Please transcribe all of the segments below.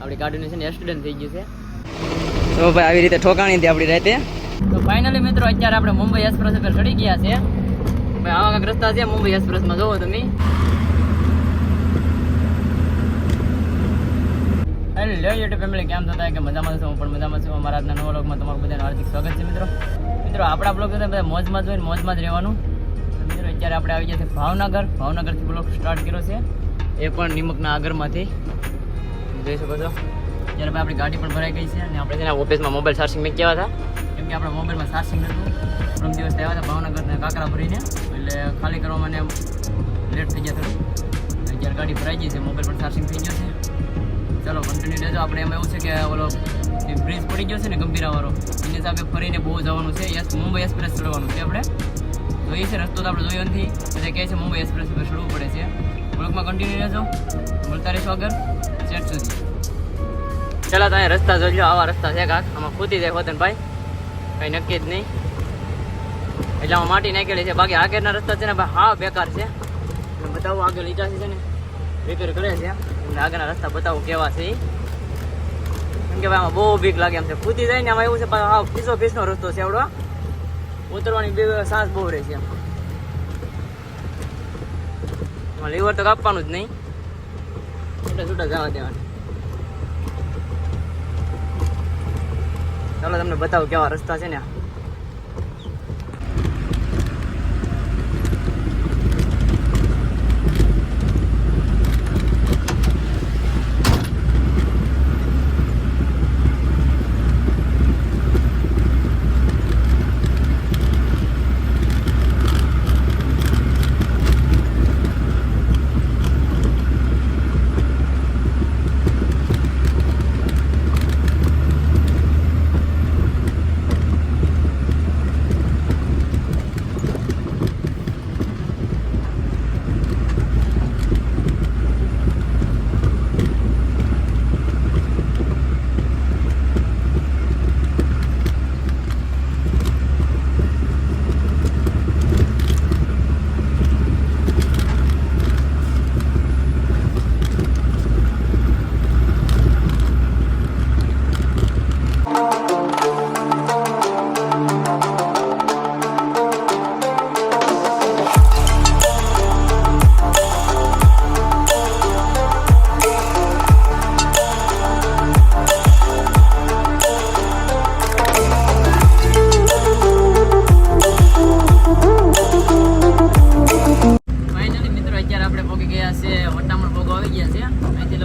આપણી ગાડીનું છે ને એક્સિડન્ટ થઈ ગયું છે. તો ભાઈ આવી રીતે ઠોકાણી હતી આપણી રાતે. તો ફાઇનલી મિત્રો અત્યારે આપણે મુંબઈ એક્સપ્રેસ ઉપર ચડી ગયા છે. ભાઈ આવા કાંઈક રસ્તા છે મુંબઈ એક્સપ્રેસમાં જોવો તમે. હેલો યુટ્યુબ ફેમિલી કેમ થતા કે મજામાં છો? હું પણ મજામાં છું. અમારા આજના નવા લોકમાં તમારું બધાનું હાર્દિક સ્વાગત છે મિત્રો. મિત્રો આપણા બ્લોગ બધા મોજમાં જ હોય ને મોજમાં જ રહેવાનું. મિત્રો અત્યારે આપણે આવી ગયા છે ભાવનગર. ભાવનગરથી બ્લોગ સ્ટાર્ટ કર્યો છે. એ પણ નિમકના આગળમાંથી જોઈ શકો છો. જ્યારે ભાઈ આપણી ગાડી પણ ભરાઈ ગઈ છે અને આપણે છે ઓફિસમાં મોબાઈલ ચાર્જિંગ મેં કહેવા હતા. કેમ કે આપણા મોબાઈલમાં ચાર્જિંગ નહોતું પ્રથમ દિવસ આવ્યા હતા ભાવનગરને કાંકરા ભરીને. એટલે ખાલી કરવામાં મને લેટ થઈ ગયા થોડું જ્યારે ગાડી ભરાઈ ગઈ છે મોબાઈલ પણ ચાર્જિંગ થઈ ગયો છે. ચાલો કન્ટિન્યુ રહેજો આપણે એમાં એવું છે કે ઓલો બ્રિજ પડી ગયો છે ને ગંભીરાવાળો એની હિસાબે ફરીને બહુ જવાનું છે. યસ, મુંબઈ એક્સપ્રેસ ચડવાનું છે આપણે. જોઈએ છે, રસ્તો તો આપણે જોયો નથી. એટલે કહે છે મુંબઈ એક્સપ્રેસ ઉપર ચડવું પડે છે. બ્લોગમાં કન્ટિન્યુ રહેજો મળતા રહેશો આગળ. સેટ સુધી. ચાલો તમે રસ્તા લો, આવા રસ્તા છે કાક. આમાં ખૂતી જાય હોતન ભાઈ કંઈ નક્કી જ નહીં. એટલે આમાં માટી નાખેલી છે. બાકી આગળના રસ્તા છે ને ભાઈ હા, બેકાર છે. બતાવું, આગળ ઈટા છે ને? રિપેર કરે છે એટલે આગળના રસ્તા બતાવું કેવા છે. કેમ કે ભાઈ, આમાં બહુ બીક લાગે એમ છે. ખૂતી જાય ને, આમાં એવું છે હા ફીસો ફીસનો રસ્તો છે આવડો. ઉતરવાની બે સાસ બહુ રહે છે લીવર તો કાપવાનું જ નહીં. છૂટા છૂટા જવા દેવાનું? ચાલો તમને બતાવું કેવા રસ્તા છે ને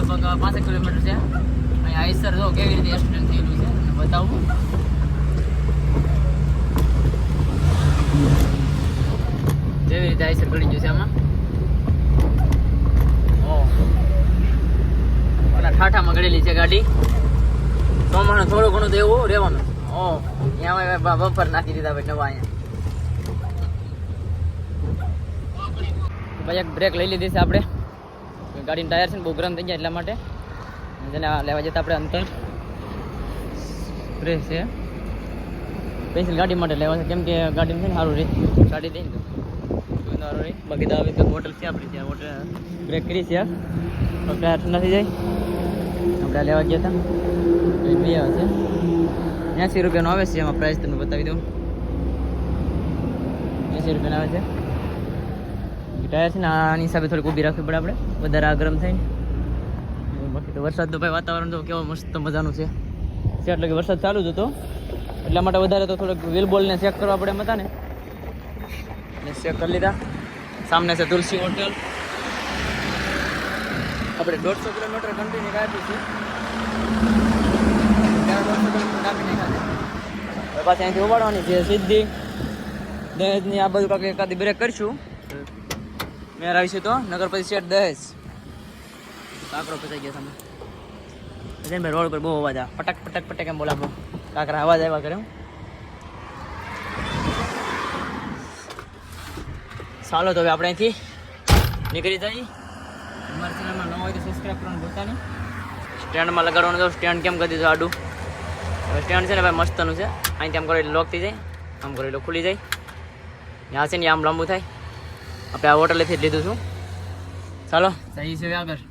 લગભગ પાંસઠ કિલોમીટર છે. અહીંયા આઈસર જો કેવી રીતે એક્સિડન્ટ થયેલું છે, તમને બતાવું. જેવી રીતે આઈસર ગળી ગયું છે આમાં. ઓલા ઠાઠામાં ગળેલી છે ગાડી. પ્રમાણે થોડું ઘણું તો એવું રહેવાનું. ઓ અહીંયા બફર નાખી દીધા ભાઈ નવા અહીંયા. ભાઈ એક બ્રેક લઈ લીધી છે આપણે. ગાડીનું ટાયર છે ને બહુ ગરમ થઈ ગયા એટલા માટે. જેને લેવા જતા આપણે અંતર. સ્પ્રે છે. પેન્સિલ ગાડી માટે લેવા છે. કેમ કે ગાડી છે ને સારું રહે ગાડી દઈ ને સારું રહે બાકી તો આવી હોટલ છે આપણી ત્યાં. હોટલ બ્રેક કરી છે ટાયર ઠંડા થઈ જાય. આપણે લેવા ગયા હતા. છે. એંસી રૂપિયાનો આવે છે. એમાં પ્રાઇસ તમને બતાવી દઉં. એંસી રૂપિયાનો આવે છે. ટાયર છે ને, આની હિસાબે થોડીક ઊભી રાખવી પડે આપણે. વધારે આ ગરમ થાય ને. બાકી તો વરસાદનું ભાઈ વાતાવરણ તો કેવો મસ્ત મજાનું છે. એટલે કે વરસાદ ચાલુ જ હતો. એટલા માટે વધારે તો થોડોક વ્હીલ બોલને ચેક કરવા પડે એમ હતા ને. ચેક કરી લીધા. સામને છે તુલસી હોટલ આપણે દોઢસો કિલોમીટર કન્ટિન્યુ કાપી છે. પાછી અહીંથી ઉપાડવાની છે સીધી. દહેજની આ બધું કાંઈક એકાદી બ્રેક કરીશું. મેર આવીશું તો, નગર પરિષદ દહેજ કાકરો ફસાઈ ગયા તમે ભાઈ રોડ પર બહુ અવાજ આવે. પટક પટક પટક એમ બોલાવો. કાકરા અવાજ આવ્યા કરે. ચાલો તો હવે આપણે અહીંથી નીકળી જઈએ. અમારા ચેનલમાં ન હોય તો સબસ્ક્રાઈબ કરવાનું ભૂલતા નહીં. સ્ટેન્ડમાં લગાડવાનું તો સ્ટેન્ડ કેમ કરી દીધું આડું? હવે સ્ટેન્ડ છે ને ભાઈ મસ્તનું છે. અહીંથી આમ કરો એટલે લોક થઈ જાય. આમ કરો એટલે ખુલી જાય. ત્યાં છે ને આમ લાંબુ થાય. આપણે આ હોટલેથી જ લીધું છું. ચાલો. સહી છે આગળ.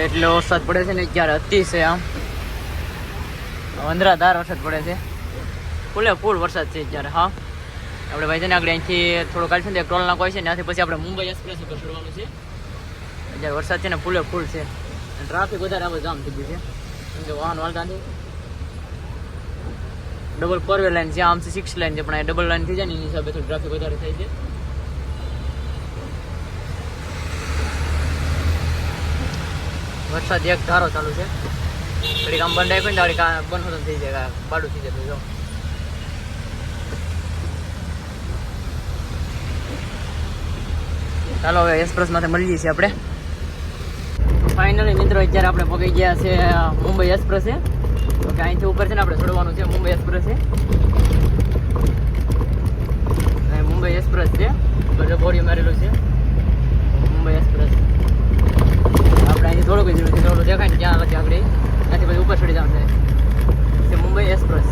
એટલો વરસાદ પડે છે ને અત્યારે અતિ છે આમ. અંધરાધાર વરસાદ પડે છે. ફૂલે ફૂલ વરસાદ છે અત્યારે હા. આપણે ભાઈ આપણે ને આગળ અહીંથી થોડો કાઢશું ને ટોલ નાખો છે ત્યાંથી પછી આપણે મુંબઈ એક્સપ્રેસ ઉપર ચડવાનું છે. અત્યારે વરસાદ છે ને ફૂલે ફૂલ છે. ટ્રાફિક વધારે આપણે જામ થઈ ગયું છે. કેમ કે વાહન વાળતા નથી ડબલ ફોર વે લાઈન છે, આમ સિક્સ લાઈન છે, પણ આ ડબલ લાઈન થઈ જાય ને, એની હિસાબે થોડું ટ્રાફિક વધારે થાય છે. વરસાદ એક ધારો ચાલુ છે. ઘડીક આમ બંધ આપ્યું ને ઘડીક બંધ થઈ જાય બાડું થઈ જતું જો ચાલો, હવે એક્સપ્રેસમાંથી જઈએ છીએ આપણે. ફાઇનલી મિત્રો, અત્યારે આપણે પગી ગયા છે મુંબઈ એક્સપ્રેસે તો કે અહીંથી ઉપર છે ને આપણે ચડવાનું છે, મુંબઈ એક્સપ્રેસે મુંબઈ એક્સપ્રેસ છે, બધે બોડી મારેલું છે. મુંબઈ એક્સપ્રેસ. આપણે અહીંથી થોડુંક જ દૂર છે, થોડું દેખાય ને ત્યાં લગી આપણે. ત્યાંથી પછી ઉપર ચડી જવાનું છે. મુંબઈ એક્સપ્રેસ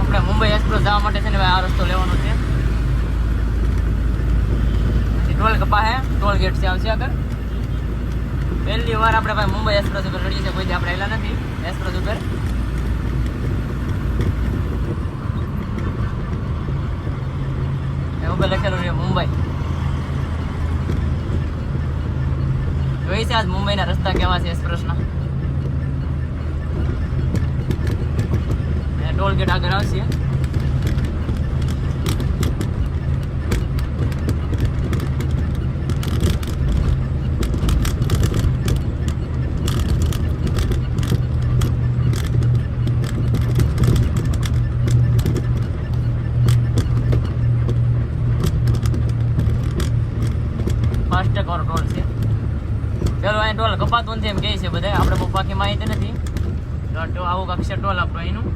આપણે મુંબઈ એક્સપ્રેસ જવા માટે છે ને ભાઈ આ રસ્તો લેવાનો છે કપા હે? ટોલ ગેટ છે આવશે આગળ. પહેલી વાર આપણે ભાઈ મુંબઈ એક્સપ્રેસ ઉપર લડીએ છીએ, કોઈ આપણે આવેલા નથી એક્સપ્રેસ ઉપર. એ ઉપર લખેલું છે મુંબઈ. જોઈ છે આજ મુંબઈના રસ્તા કેવા છે એક્સપ્રેસના ટોલ ગેટ આગળ આવશે. વાળો ટોલ છે. ચલો અહીં ટોલ કપાતું નથી એમ કહે છે બધા. આપણે બહુ માહિતી નથી. આવું કાંક છે ટોલ આપણો એનું.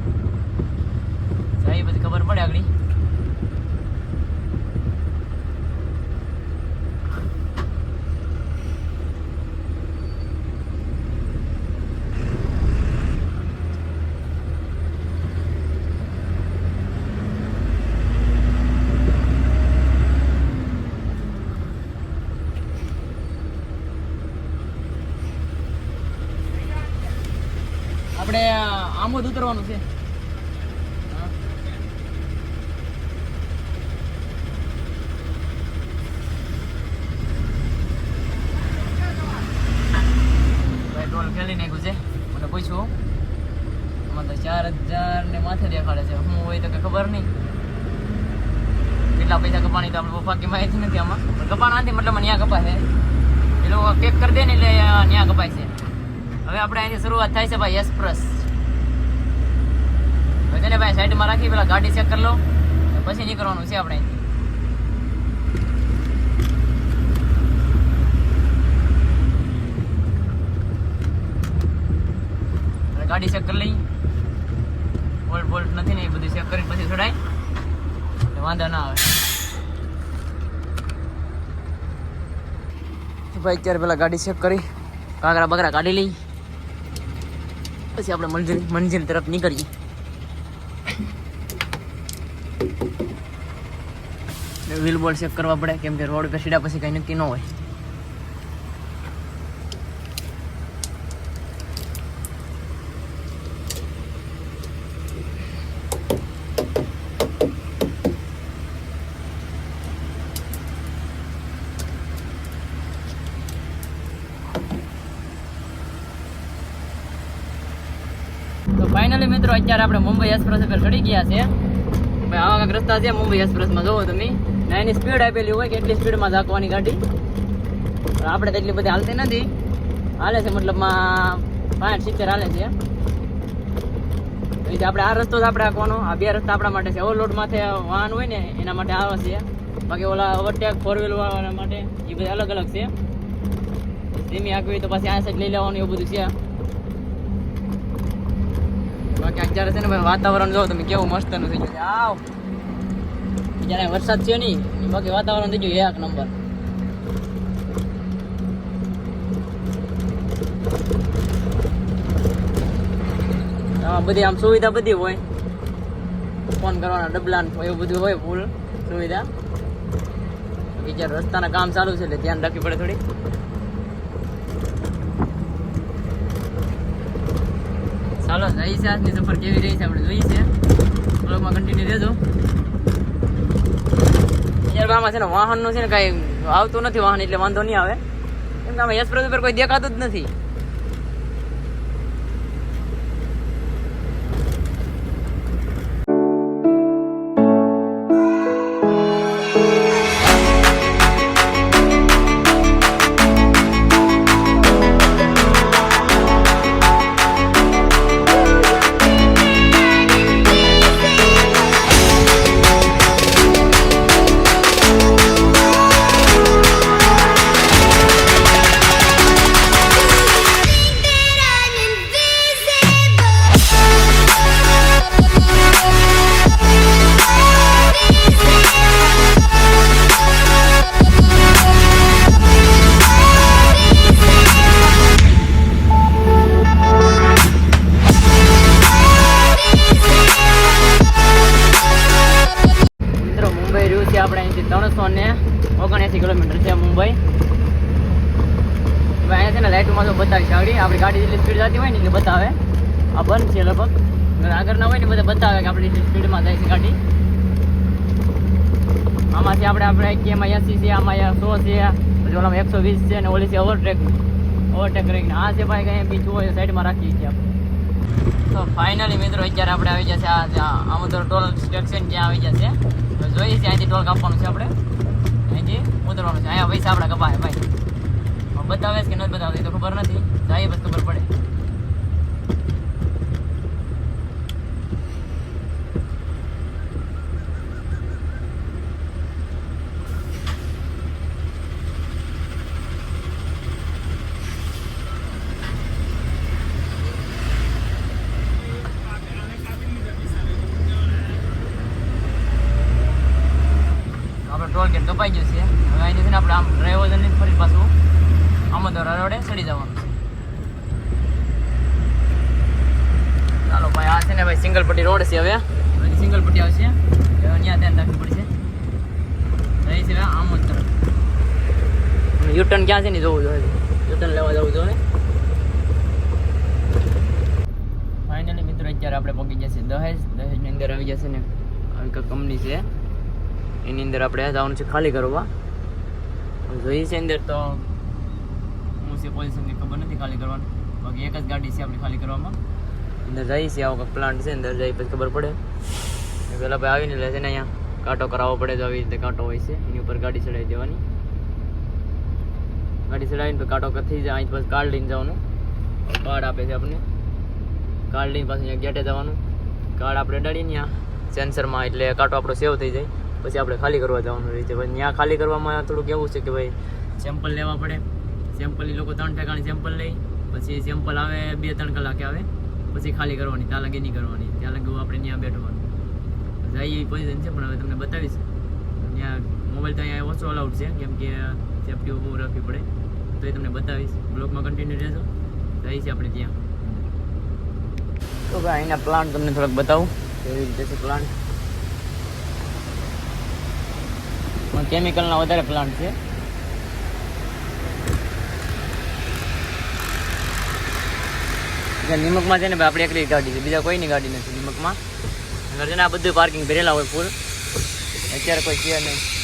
જાય બધી ખબર પડે આગળ આપણે આમોદ ઉતરવાનું છે. ટોલ ખેલી નાખ્યું છે. મને પૂછ્યું આમાં તો ચાર હજાર ને માથે દેખાડે છે. હું હોય તો કે ખબર નહીં. કેટલા પૈસા કપાણી તો આપણે બાકી માહિતી નથી આમાં. પણ કપાણા નથી, મતલબ ત્યાં કપાય છે. એ લોકો પેક કરી દે ને એટલે ત્યાં કપાય છે. હવે આપણે અહીંથી શરૂઆત થાય છે ભાઈ એક્સપ્રેસ. તેને ભાઈ સાઈડમાં રાખી, પેલા ગાડી ચેક કરી લો. પછી નીકળવાનું છે આપણે. ગાડી ચેક કરી લઈ. બોલ્ટ બોલ્ટ નથી ને એ બધું ચેક કરીને પછી છોડાય વાંધો ના આવે. ભાઈ અત્યારે પેલા ગાડી ચેક કરી. કાગરા બગરા કાઢી લઈ. પછી આપણે મંજિલ મંજિલ તરફ નીકળીએ. વ્હીલ બોલ ચેક કરવા પડે, કેમ કે રોડ પર સીધા પછી કઈ નક્કી ન હોય. ફાઇનલી મિત્રો, અત્યારે આપણે મુંબઈ એક્સપ્રેસ ઉપર ચડી ગયા છે ભાઈ આવા કાંક રસ્તા છે, મુંબઈ એક્સપ્રેસમાં જોવો તમે. ને એની સ્પીડ આપેલી હોય કે એટલી સ્પીડમાં ઝાંકવાની ગાડી? પણ આપણે તો એટલી બધી હાલતી નથી. હાલે છે મતલબમાં પાંચ, સિત્તેર હાલે છે. એટલે આપણે આ રસ્તો જ આપણે આખવાનો આ બે રસ્તા આપણા માટે છે. ઓવરલોડ માથે વાહન હોય ને, એના માટે આવે છે. બાકી ઓલા ઓવરટેક ફોર વ્હીલ વાળા માટે એ બધા અલગ અલગ છે. ધીમી આગવી તો પછી આ સાઈડ લઈ લેવાનું એવું બધું છે. બાકી અત્યારે છે ને વાતાવરણ જો તમે કેવું મસ્તનું થઈ ગયું આવ. જ્યારે વરસાદ છે નહીં, બાકી વાતાવરણ થઈ ગયું એક નંબર. બધી આમ સુવિધા બધી હોય. ફોન કરવાના ડબલા એવું બધું હોય ફૂલ સુવિધા. બીજા રસ્તાના કામ ચાલુ છે એટલે ધ્યાન રાખવી પડે થોડી. ચાલો જઈ છે આજની સફર કેવી રહી છે આપણે જોઈએ છે. બ્લોગમાં કન્ટિન્યુ રહેજો. યાર આમાં છે ને વાહનનું છે ને કાંઈ આવતું નથી વાહન, એટલે વાંધો નહીં આવે. એમ આમાં એક્સપ્રેસ ઉપર કોઈ દેખાતું જ નથી. આમાંથી આપણે આપણે કે એમાં એસી છે, આમાં સો છે, પછી ઓલામાં એકસો વીસ છે ને ઓલી છે ઓવરટેક ઓવરટેક કરીને. આ છે ભાઈ કંઈ બીજું હોય સાઈડમાં રાખીએ છીએ આપણે. તો ફાઇનલી મિત્રો અત્યારે આપણે આવી જશે આ આમોદર ટોલ સ્ટેશન ત્યાં આવી જશે તો જોઈએ છે, અહીંથી ટોલ કાપવાનું છે આપણે. અહીંથી ઉતરવાનું છે. અહીંયા પૈસા આપણે કપાય, ભાઈ. બતાવે છે કે નથી બતાવતી તો ખબર નથી. જાય બસ ખબર પડે. કપાઈ ગયું છે. હવે અહીંથી છે આપણે આમ ડ્રાઈવર ફરી પાછું આમોદર રોડે ચડી જવાનું છે. ચાલો ભાઈ, આ છે ને ભાઈ સિંગલ પટ્ટી રોડ છે હવે. સિંગલ પટ્ટી આવશે. અહીંયા ધ્યાન રાખવું પડશે. રહી છે હવે આમોદર યુટર્ન ક્યાં છે ને જોવું જોઈએ. યુટર્ન લેવા જવું જોઈએ. ફાઇનલી મિત્રો, અત્યારે આપણે પહોંચી જશે દહેજ. દહેજની અંદર આવી જશે ને આવી કંપની છે. એની અંદર આપણે જવાનું છે ખાલી કરવા. જોઈએ છે અંદર તો હું છે પોઝિશનની ખબર નથી ખાલી કરવાનું. બાકી એક જ ગાડી છે આપણે ખાલી કરવામાં. અંદર જઈએ છીએ, આવો પ્લાન્ટ છે, અંદર જઈ પછી ખબર પડે. પહેલાં ભાઈ આવીને લે ને અહીંયા. કાંટો કરાવવો પડે તો આવી રીતે કાંટો હોય છે. એની ઉપર ગાડી ચડાવી દેવાની. ગાડી ચડાવીને પછી કાંટો થઈ જાય, અહીં પછી કાર્ડ લઈને જવાનું. કાર્ડ આપે છે આપણને. કાર્ડ લઈને પાછું અહીંયા ગેટે જવાનું. કાર્ડ આપણે અડાડીને ત્યાં સેન્સરમાં એટલે કાંટો આપણો સેવ થઈ જાય. પછી આપણે ખાલી કરવા જવાનું રહે છે. ભાઈ ત્યાં ખાલી કરવામાં થોડુંક એવું છે કે ભાઈ સેમ્પલ લેવા પડે. સેમ્પલ એ લોકો ત્રણ ઠેકાણી સેમ્પલ લઈ પછી સેમ્પલ આવે બે ત્રણ કલાકે આવે, પછી ખાલી કરવાની, ત્યાં લગે નહીં કરવાની. ત્યાં લગે આપણે ત્યાં બેઠવાનું. જાય એ પોઝિશન છે, પણ હવે તમને બતાવીશ. ત્યાં મોબાઈલ તો અહીંયા ઓછો અલાઉડ છે, કેમ કે સેફટી બહુ રાખવી પડે. તો એ તમને બતાવીશ. બ્લોકમાં કન્ટિન્યુ રહેશો જાય છે આપણે ત્યાં. તો ભાઈ અહીંના પ્લાન્ટ તમને થોડાક બતાવું. કેવી રીતે છે પ્લાન્ટ કેમિકલના વધારે પ્લાન્ટ છે. નિમકમાં છે ને ભાઈ, આપણે એકલી ગાડી છે, બીજા કોઈની ગાડી નથી નિમકમાં. આગળ છે બધું પાર્કિંગ ભરેલા હોય ફૂલ અત્યારે કોઈ છે નહીં.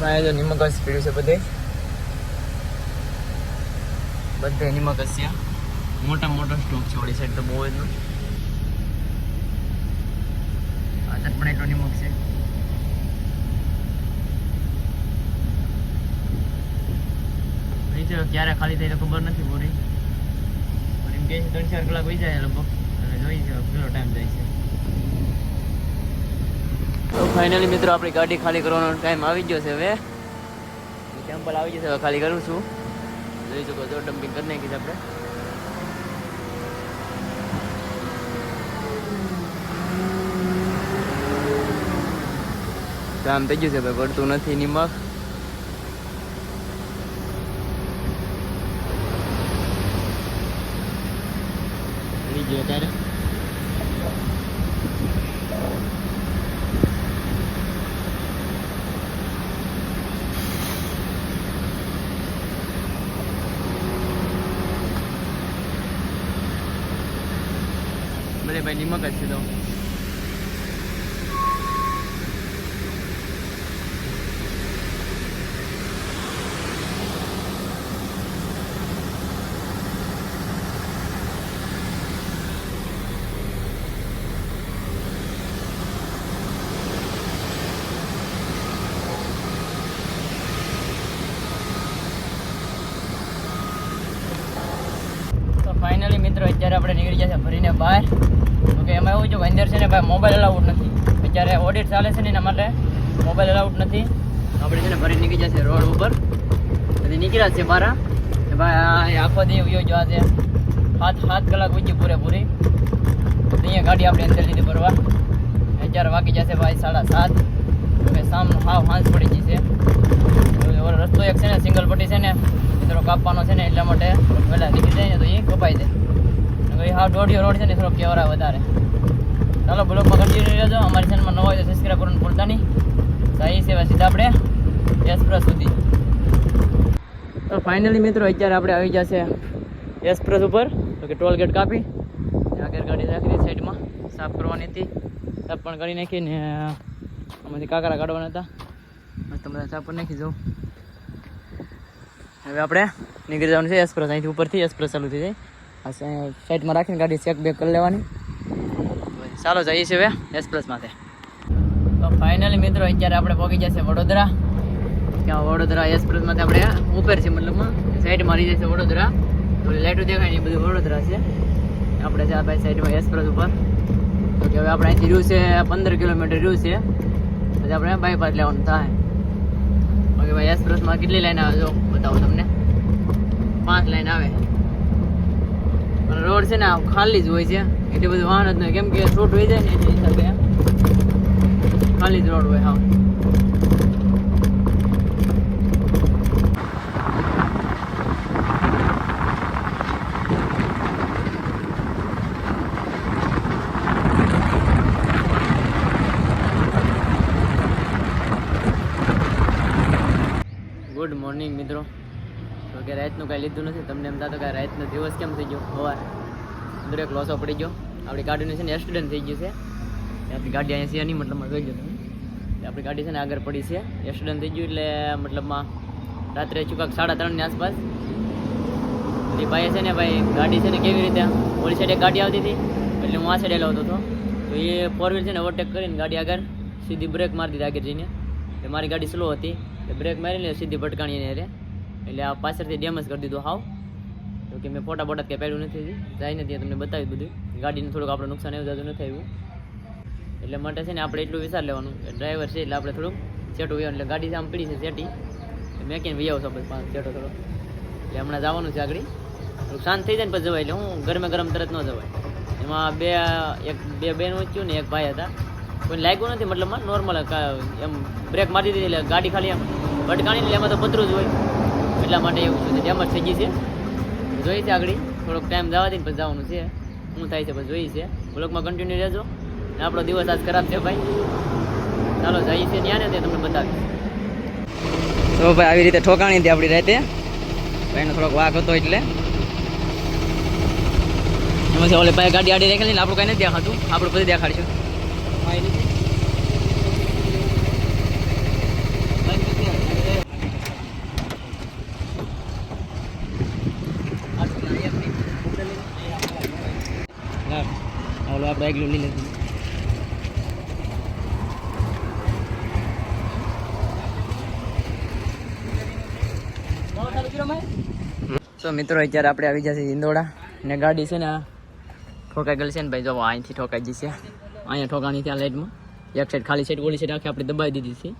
ભાઈ જો નિમક જ પીડ્યું છે બધે. બધે નિમક જ છે મોટા સ્ટોક છે ઓળી સાઈડ તો બહુ જ નથી પણ એટલો નિમક છે. ક્યારે ખાલી થઈ ખબર નથી પૂરી. એમ કે ત્રણ ચાર કલાક વહી જાય લગભગ. જોઈ છે કેટલો ટાઈમ જાય છે. તો ફાઇનલી મિત્રો આપણી ગાડી ખાલી કરવાનો ટાઈમ આવી ગયો છે હવે. ટેમ્પલ આવી ગયો છે, હવે ખાલી કરું છું. જોઈ શકો છો ડમ્પિંગ કરી નાખી છે આપણે. કામ થઈ ગયું છે ભાઈ પડતું નથી નિમક. ભાઈ નિમક જ છે તો તો ફાઇનલી મિત્રો અત્યારે આપણે નીકળી ગયા છે ભરીને બહાર તો કે એમાં એવું છે કે અંદર છે ને ભાઈ મોબાઈલ અલાઉડ નથી. અત્યારે ઓડિટ ચાલે છે ને એના માટે મોબાઈલ અલાઉડ નથી. આપણે છે ને ભરી નીકળી જશે રોડ ઉપર. પછી નીકળ્યા છે બારા. કે ભાઈ આ આખો દી વયો જવા છે. સાત સાત કલાક વચ્ચે પૂરેપૂરી. તો અહીંયા ગાડી આપણે અંદર લીધી ભરવા. અત્યારે વાગી જશે ભાઈ સાડા સાત. તો કે સામનો હાવ હાંસ પડી ગઈ છે. હવે ઓલો રસ્તો એક છે ને સિંગલ પટ્ટી છે ને મિત્રો કાપવાનો છે ને એટલા માટે. વહેલા નીકળી જાય ને તો એ કપાઈ જાય. હવે હા દોઢિયો રોડ છે ને થોડોક કેવરા વધારે. ચાલો બ્લોગમાં કન્ટિન્યુ રહેજો અમારી ચેનલમાં નવો હોય તો સબસ્ક્રાઈબ કરવાનું ભૂલતા નહીં. સહી સેવા સીધા આપણે યશપ્રસ સુધી. તો ફાઇનલી મિત્રો, અત્યારે આપણે આવી જશે યશપ્રસ ઉપર. તો કે ટોલ ગેટ કાપી. આગળ ગાડી રાખી સાઈડમાં સાફ કરવાની હતી. સાફ પણ કરી નાખી ને આમાંથી કાકરા કાઢવાના હતા. મસ્ત બધા સાફ કરી નાખી જાઉં. હવે આપણે નીકળી જવાનું છે એક્સપ્રેસ અહીંથી ઉપરથી એક્સપ્રેસ ચાલુ થઈ જાય. સાઈડમાં રાખીને ગાડી ચેક બેક કરી લેવાની. ચાલો જઈએ છીએ હવે એક્સપ્રેસમાંથી તો ફાઇનલી મિત્રો, અત્યારે આપણે પહોંચી જશે વડોદરા. ત્યાં વડોદરા એક્સપ્રેસમાંથી આપણે ઉપર છે મતલબ સાઈડ મારી જશે વડોદરા. તો લાઈટો દેખાય ને બધું વડોદરા છે. આપણે છે આ ભાઈ સાઈડમાં એક્સપ્રેસ ઉપર. તો કે હવે આપણે અહીંથી રહ્યું છે, પંદર કિલોમીટર રહ્યું છે. પછી આપણે બાયપાસ લેવાનું થાય. બાકી ભાઈ એક્સપ્રેસમાં કેટલી લાઈન આવે? જો બતાવો તમને. પાંચ લાઈન આવે. પણ રોડ છે ને ખાલી જ હોય છે. એટલી બધું વાહન જ નહીં. કેમ કે રોડ હોય જાય ને એટલે હિસાબે ખાલી જ રોડ હોય, હા. ગુડ મોર્નિંગ મિત્રો. તો કે રાતનું કાંઈ લીધું નથી. તમને એમ થતો કે રાતનો દિવસ કેમ થઈ ગયો? સવાર. એક લોસો પડી ગયો. આપણી ગાડીનું છે ને એક્સિડન્ટ થઈ ગયું છે. આપણી ગાડી અહીંયા છે નહીં મતલબમાં જોઈ ગયો તમે. આપણી ગાડી છે ને આગળ પડી છે. એક્સિડન્ટ થઈ ગયું એટલે મતલબમાં રાત્રે ચૂકાક સાડા ત્રણની આસપાસ. પછી એ ભાઈએ છે ને ભાઈ ગાડી છે ને કેવી રીતે ઓલી સાઈડ ગાડી આવતી હતી, એટલે હું આ સાઈડે લાવતો હતો. તો એ ફોર વ્હીલ છે ને ઓવરટેક કરીને ગાડી આગળ સીધી બ્રેક મારી દીધી આગળ જઈને. એટલે મારી ગાડી સ્લો હતી. એટલે બ્રેક મારીને સીધી ભટકાણી એને એટલે આ પાછળથી ડેમેજ કરી દીધું હાવ. તો કે મેં ફોટા બોટા કંઈ પાડ્યું નથી જઈને ત્યાં તમને બતાવ્યું બધું. ગાડીને થોડુંક આપણે નુકસાન એવું જતું નથી આવ્યું. એટલે માટે છે ને આપણે એટલું વિચાર લેવાનું. કે ડ્રાઈવર છે એટલે આપણે થોડુંક સેટું વહી એટલે ગાડી આમ પડી છે સેટી. મેં કહીને વ્યવ આવશો બસ પાંચ થોડો. એટલે હમણાં જવાનું છે આગળ. થોડુંક શાંત થઈ જાય ને પછી જવાય. એટલે હું ગરમે ગરમ તરત ન જવાય. એમાં બે, એક, બે બેન વચ્ચું ને એક ભાઈ હતા. કોઈ લાગ્યું નથી, મતલબ નોર્મલ એમ બ્રેક મારી દીધી એટલે ગાડી ખાલી એમ ભટકાણી એટલે એમાં તો પતરું જ હોય. એટલા માટે એવું છે. ડેમેજ થઈ ગઈ છે. જોઈ છે આગળ. થોડોક ટાઈમ જવા દઈને પછી જવાનું છે. શું થાય છે પછી જોઈ છે. બ્લોકમાં કન્ટિન્યુ રહેજો. ને આપણો દિવસ આજ ખરાબ છે ભાઈ. ચાલો જઈએ છીએ ત્યાં ને તે તમને બતાવીશ. તો ભાઈ આવી રીતે ઠોકાણી હતી આપણી રાતે. ભાઈનો થોડોક વાક હતો એટલે. એમાં ઓલે ભાઈ ગાડી આડી રાખેલી ને આપણું કાંઈ નથી દેખાતું. આપણું બધું દેખાડશું. આપણે આગલું તો મિત્રો, અત્યારે આપણે આવી જશે ઇન્દોડા ને ગાડી છે ને ઠોકાઈ ગયેલી છે ને ભાઈ, જો અહીંથી ઠોકાઈ જશે અહીંયા ઠોકાણી ત્યાં લાઇટમાં એક સાઈડ ખાલી સાઈડ ઓલી સાઈડ આખી આપણે દબાવી દીધી છે.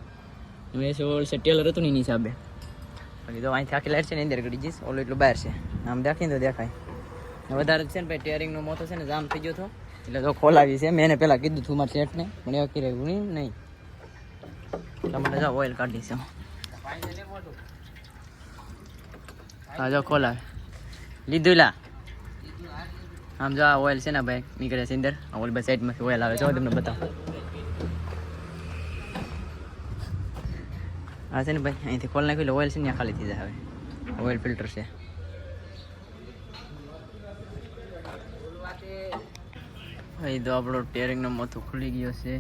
એમાં છે ઓલી સાઈડ ટેલર હતું ને એની હિસાબે. બાકી તો અહીંથી આખી લાઇટ છે ને અંદર ગડી જઈશ. ઓલું એટલું બહાર છે. આમ દેખીને તો દેખાય. વધારે છે ને ભાઈ, ટેરિંગનો મોટો છે ને, જામ થઈ ગયો હતો. એટલે તો ખોલાવી છે. મેં એને પહેલાં કીધું તું મારા શેઠને. પણ એ વખતે રહ્યું નહીં નહીં. માટે જાઓ ઓઇલ કાઢી છે. હા જો ખોલાવે લીધું લા આમ જો આ ઓઇલ છે ને ભાઈ, નીકળે છે અંદર. ઓલ બાય સાઈડમાંથી ઓઇલ આવે. જો, તમને બતાવો. હા છે ને ભાઈ, અહીંથી ખોલ નાખ્યું ઓઇલ છે ને ખાલી થઈ જાય હવે. ઓઇલ ફિલ્ટર છે. અહીં તો આપણો ટેરિંગનો મોથું ખુલી ગયો છે.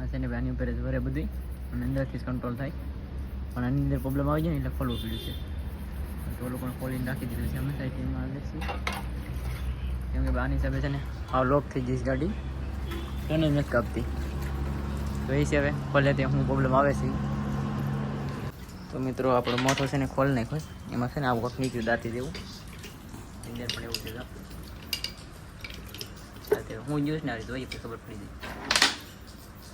આ છે ને આની ઉપર જ ભરે બધી અને અંદરથી જ કંટ્રોલ થાય. પણ આની અંદર પ્રોબ્લેમ આવી જાય ને એટલે ખોલવું પડ્યું છે. તો લોકોને ખોલીને રાખી દીધું છે. અમે સાઈડમાં આવે છે કેમ કે આની હિસાબે છે ને, આ લોક થઈ જઈશ ગાડી. એને નથી કાપતી. તો એ છે હવે, ખોલે તે શું પ્રોબ્લેમ આવે છે. તો મિત્રો, આપણો મોથો છે ને ખોલ નાખ્યો. એમાં છે ને આ વખત નીકળ્યું દાંતી દેવું અંદર પણ એવું છે હું જોઈશ ને જોઈએ પછી ખબર પડી જાય.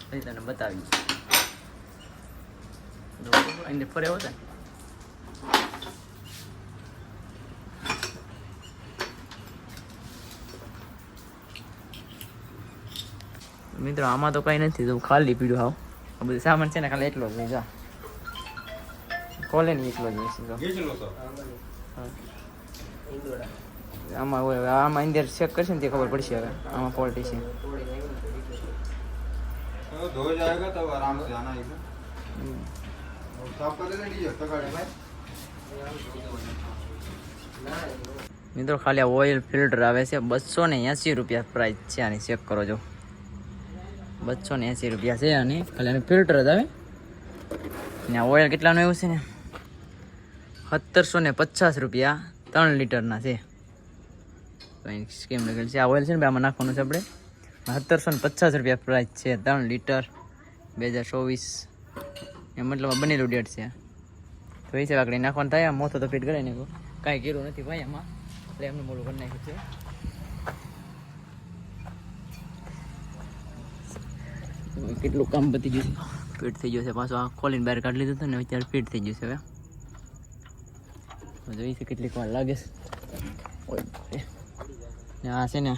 પછી તને બતાવી જો અંદર ફરે હોતા ને મિત્રો આમાં તો કઈ નથી તો ખાલી પીડું હાવ. આ બધું સામાન છે ને ખાલી એટલો જ નહીં જા ખોલે ને એટલો જ નહીં. આમાં હોય આમાં અંદર ચેક કરશે ને તે ખબર પડશે હવે આમાં ફોલ્ટ છે. મિત્રો ખાલી ઓઇલ ફિલ્ટર આવે છે બસો ને એંસી રૂપિયા પ્રાઇસ છે આની ચેક કરો જો. બસો ને એંસી રૂપિયા છે અને ખાલી આનું ફિલ્ટર જ આવે. ને આ ઓઇલ કેટલાનું એવું છે ને? સત્તરસો ને પચાસ રૂપિયા ત્રણ લીટરના છે. તો સ્કીમ લખેલ છે? આ ઓઇલ છે ને આમાં નાખવાનું છે આપણે. સત્તરસો ને પચાસ રૂપિયા પ્રાઇસ છે, ત્રણ લીટર બે હજાર ચોવીસ. એ મતલબ બનેલું ડેટ છે. તો એ છે આગળ નાખવાનું થાય? મોથો તો ફિટ કરે ને કાંઈ કર્યું નથી ભાઈ આમાં. એટલે એમનું મોડું કરી નાખ્યું છે. કેટલું કામ પતી ગયું છે? ફિટ થઈ ગયું છે. પાછું આ ખોલીને બહાર કાઢી લીધું હતું ને, અત્યારે ફિટ થઈ ગયું છે હવે. હવે જોઈ છે કેટલીક વાર લાગે છે. આ છે ને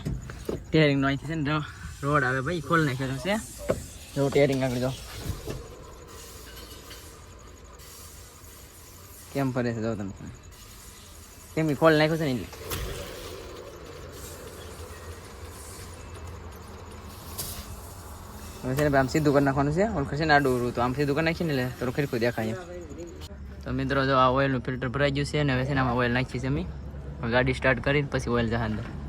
ટેરિંગનો અહીંથી છે ને રોડ આવે ભાઈ, ખોલ નાખ્યો છે. જો ટેરિંગ આગળ જો. કેમ ફરે છે, જો તમે. કેમ કે ખોલ નાખ્યો છે ને એટલે હવે છે ને આમ સીધું કરી નાખવાનું છે. ઓળખ છે ને આડું તો આમ સીધું કરી નાખીએ ને એટલે તો ખીરખું દેખાય તો મિત્રો, જો આ ઓઇલનું ફિલ્ટર ભરાઈ ગયું છે ને, હવે છે ને આમાં ઓઇલ નાખીએ છીએ અમે. ગાડી સ્ટાર્ટ કરીને પછી ઓઇલ જશે